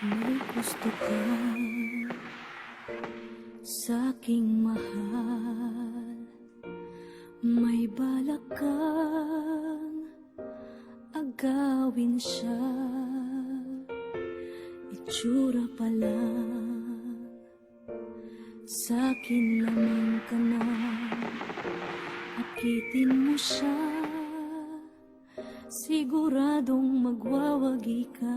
May gusto ka sa aking mahal. May balak kang agawin siya. Itsura pa lang. Sa akin lamang ka na. Akitin mo siya. Siguradong magwawagi ka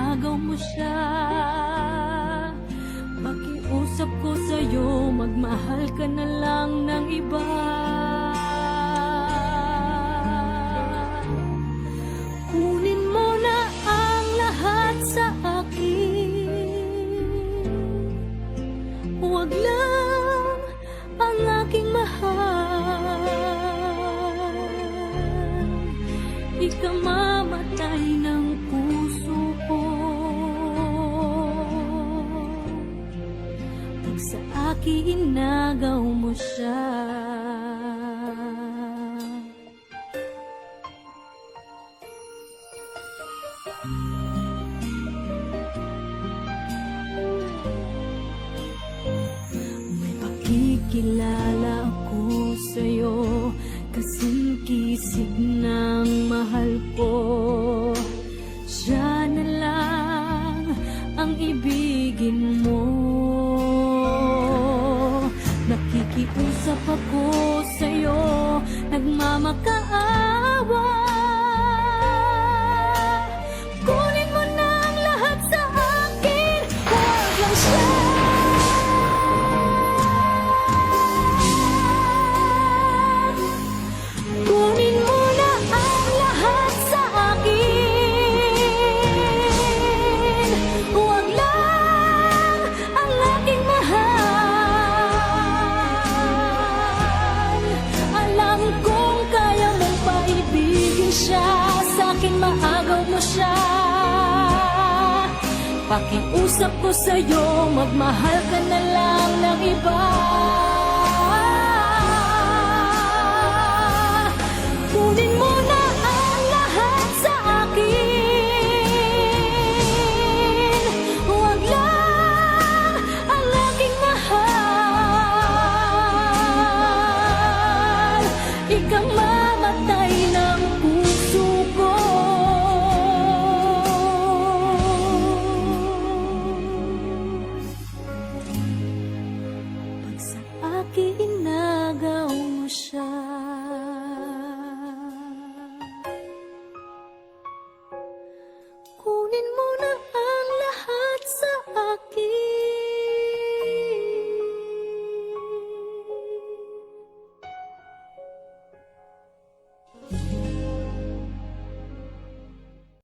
maagaw mo siya. Pakiusap ko sa'yo Magmahal ka na lang ng iba. Kunin mo na ang lahat sa akin. Huwag lang ang aking mahal. Ikamamatay ng puso sa akin inagaw mo siya. May pakikilala ako sa'yo Kasing kisig ng mahal ko Nagmamakaawa akin maagaw mo siya. Pakiusap ko sa'yo Magmahal ka na lang ng iba ginagaw mo siya.